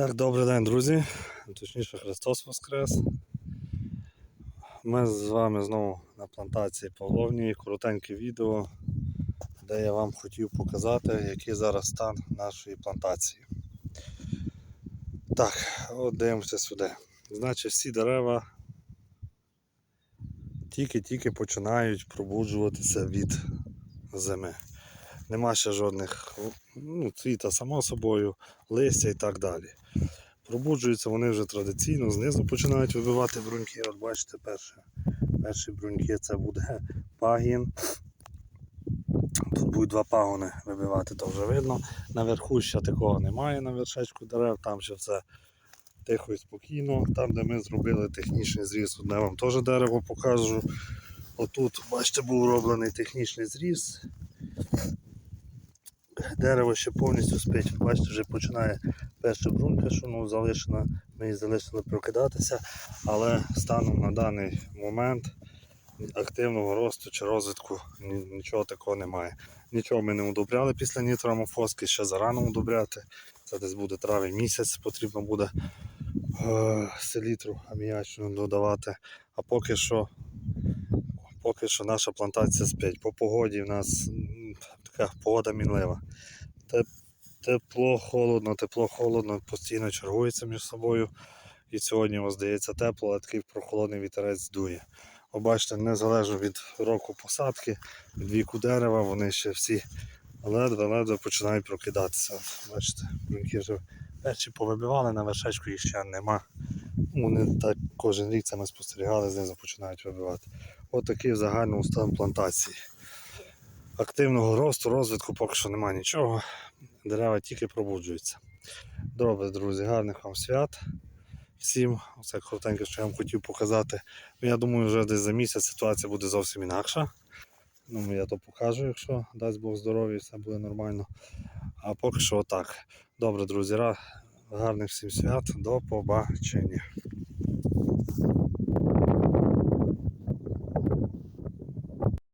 Так, добрий день, друзі. Точніше, Христос Воскрес. Ми з вами знову на плантації Павловні. Коротеньке відео, де я вам хотів показати, який зараз стан нашої плантації. Так, от дивимося сюди. Значить, всі дерева тільки-тільки починають пробуджуватися від зими. Нема ще жодних ну, цвіта, само собою, листя і так далі. Пробуджуються вони вже традиційно, знизу починають вибивати бруньки. От бачите, перші, перші бруньки це буде пагін. Тут будуть два пагони вибивати, то вже видно. Наверху ще такого немає на вершечку дерев, там ще все тихо і спокійно. Там, де ми зробили технічний зріз, одне вам теж дерево покажу. Отут, бачите, був роблений технічний зріз. Дерево ще повністю спить. Бачите, вже починає перша брунька, що ну, залишена, ми її залишили прокидатися, але станом на даний момент активного росту чи розвитку нічого такого немає. Нічого ми не удобряли після нітромофоски, ще зарано удобряти. Це десь буде травень місяць, потрібно буде е, селітру аміачну додавати. А поки що, поки що наша плантація спить. По погоді в нас така погода мінлива. Тепло, холодно, тепло, холодно, постійно чергується між собою. І сьогодні, ось, здається, тепло, а такий прохолодний вітерець дує. Ви незалежно від року посадки, від віку дерева, вони ще всі ледве-ледве починають прокидатися. Бачите, бруньки вже перші повибивали, на вершечку їх ще нема. Ну, Вони так кожен рік це ми спостерігали, знизу починають вибивати. От такий в стан плантації. Активного росту, розвитку поки що немає нічого. Дерева тільки пробуджуються. Добре, друзі, гарних вам свят. Всім, це коротенько, що я вам хотів показати. Ну, Я думаю, вже десь за місяць ситуація буде зовсім інакша. Ну, я то покажу, якщо дасть Бог здоров'я, все буде нормально. А поки що отак. Добре, друзі, гарних всім свят. До побачення.